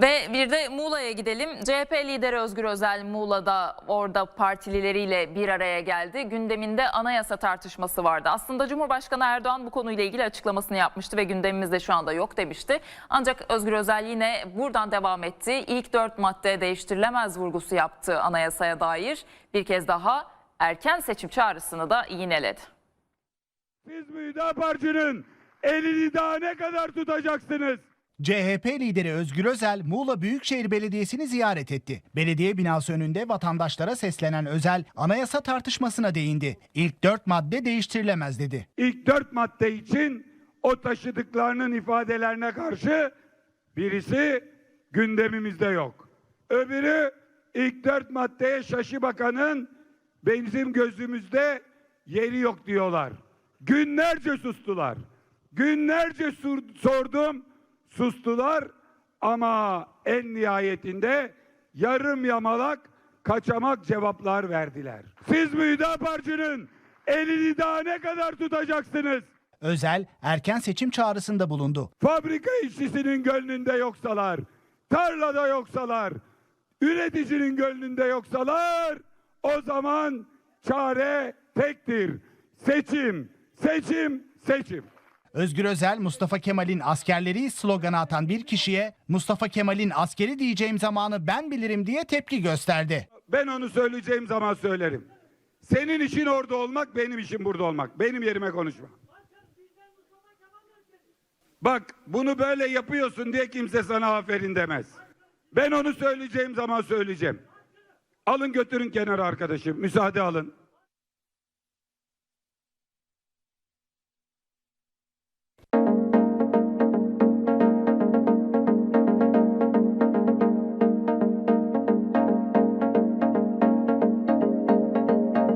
Ve bir de Muğla'ya gidelim. CHP lideri Özgür Özel Muğla'da orada partilileriyle bir araya geldi. Gündeminde anayasa tartışması vardı. Aslında Cumhurbaşkanı Erdoğan bu konuyla ilgili açıklamasını yapmıştı ve gündemimizde şu anda yok demişti. Ancak Özgür Özel yine buradan devam etti. İlk dört madde değiştirilemez vurgusu yaptı anayasaya dair. Bir kez daha erken seçim çağrısını da yineledi. Siz bu Hüdaparcı'nın elini daha ne kadar tutacaksınız? CHP lideri Özgür Özel Muğla Büyükşehir Belediyesi'ni ziyaret etti. Belediye binası önünde vatandaşlara seslenen Özel anayasa tartışmasına değindi. İlk dört madde değiştirilemez dedi. İlk dört madde için o taşıdıklarının ifadelerine karşı birisi gündemimizde yok. Öbürü ilk dört maddeye Şaşı Bakan'ın bizim gözümüzde yeri yok diyorlar. Günlerce sustular. Günlerce sordum, sustular ama en nihayetinde yarım yamalak kaçamak cevaplar verdiler. Siz bu Hüdaparcı'nın elini daha ne kadar tutacaksınız? Özel erken seçim çağrısında bulundu. Fabrika işçisinin gönlünde yoksalar, tarlada yoksalar, üreticinin gönlünde yoksalar, o zaman çare tektir. Seçim, seçim, seçim. Özgür Özel Mustafa Kemal'in askerleri sloganı atan bir kişiye Mustafa Kemal'in askeri diyeceğim zamanı ben bilirim diye tepki gösterdi. Ben onu söyleyeceğim zaman söylerim. Senin işin orada olmak, benim işim burada olmak. Benim yerime konuşma. Bak bunu böyle yapıyorsun diye kimse sana aferin demez. Ben onu söyleyeceğim zaman söyleyeceğim. Alın götürün kenara arkadaşım. Müsaade alın.